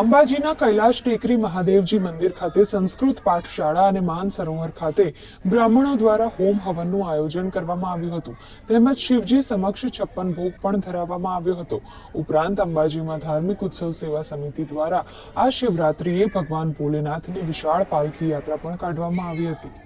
અંબાજીના કૈલાશ ટેકરી મહાદેવજી મંદિર ખાતે સંસ્કૃત પાઠશાળા અને માન સરોવર ખાતે બ્રાહ્મણો દ્વારા હોમ હવનનું આયોજન કરવામાં આવ્યું હતું. તેમજ શિવજી સમક્ષ છપ્પન ભોગ પણ ધરાવવામાં આવ્યો હતો. ઉપરાંત અંબાજીમાં ધાર્મિક ઉત્સવ સેવા સમિતિ દ્વારા આ શિવરાત્રિએ ભગવાન ભોલેનાથની વિશાળ પાલખી યાત્રા પણ કાઢવામાં આવી હતી.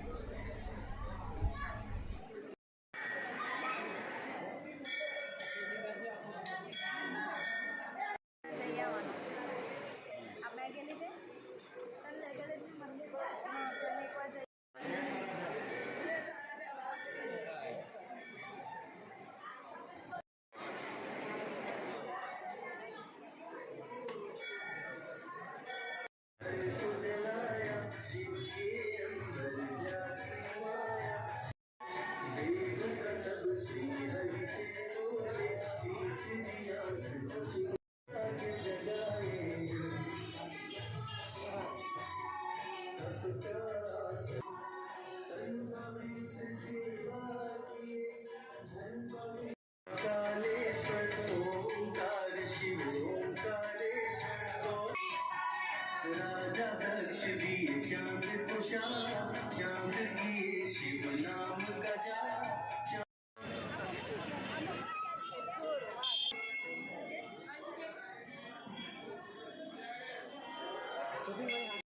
সুধীর ভাই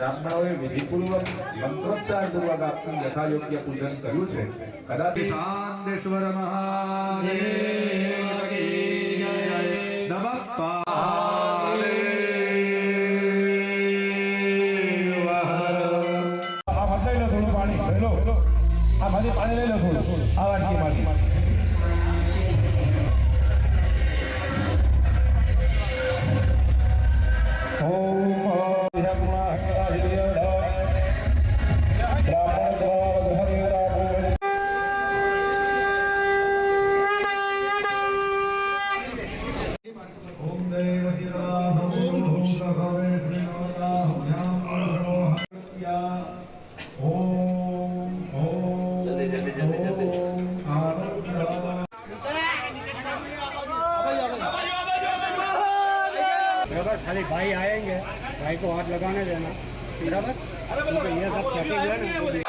બ્રાહ્મણોએ વિધિપૂર્વક મંત્રોચ્ચારપૂર્વક આપનું યથાયોગ્ય પૂજન કર્યું છે. કદાચ શાંતેશ્વર મહાદેવ પાલે નમઃ પાર્વતીવઃ. આ મત લઈ લો થોડું પાણી લઈ લો. આ માંથી પાણી લઈ લો થોડું. આ વાટકીમાંથી ઓમ भाई आएंगे भाई को हाथ लगाने देना बराबर क्योंकि ये सब सेटिंग है ना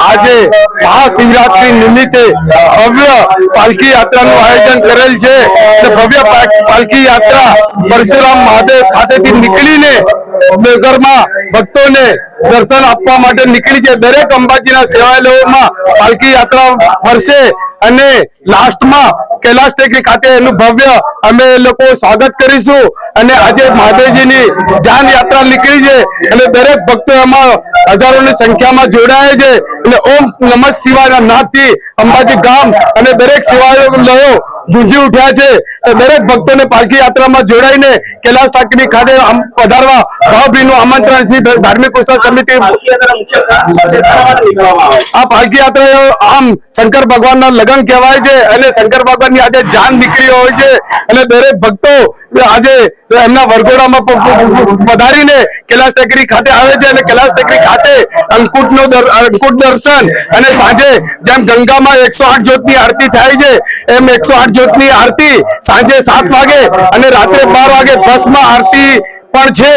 આજે મહાશિવરાત્રી નિમિત્તે ભવ્ય પાલખી યાત્રાનું આયોજન કરેલ છે. ભવ્ય પાલખી યાત્રા પરશુરામ મહાદેવ ખાતેથી નીકળીને નગરમાં ભક્તોને દર્શન આપવા માટે નીકળી છે. દરેક અંબાજીના સેવાલયોમાં પાલખી યાત્રા ફરશે અને લાસ્ટમાં કૈલાશ ટેકરી ખાતે એનું ભવ્ય અમે લોકો સ્વાગત કરીશું. અને આજે મહાદેવજીની જાન યાત્રા નીકળી છે અને દરેક ભક્તો એમાં હજારોની સંખ્યામાં જોડાય છે. અને ઓમ નમઃ શિવાયના નાદથી અંબાજી ગામ અને દરેક સેવાલયો ગુંજી ઉઠ્યા છે. દરેક ભક્તોને પાલખી યાત્રામાં જોડાઈને કૈલાસ ઠાકરી ખાતે પધારવા ભાવભીનું આમંત્રણ ધાર્મિક ઉત્સવ સમિતિ આ પાલખી યાત્રા આમ શંકર ભગવાનના લગ્ન કહેવાય છે. અને શંકર ભગવાનની આજે જાન નીકળી હોય છે. અને દરેક ભક્તો આજે એમના વરઘોડામાં પધારીને કૈલાસ ટેકરી ખાતે આવે છે અને કૈલાસ ટેકરી ખાતે અંકુટનો અંકુટ દર્શન અને સાંજે જેમ ગંગામાં એકસો આઠ જ્યોતની આરતી થાય છે, એમ એકસો આઠ જ્યોતની આરતી સાંજે સાત વાગે અને રાત્રે બાર વાગે ભસ્મ આરતી પણ છે.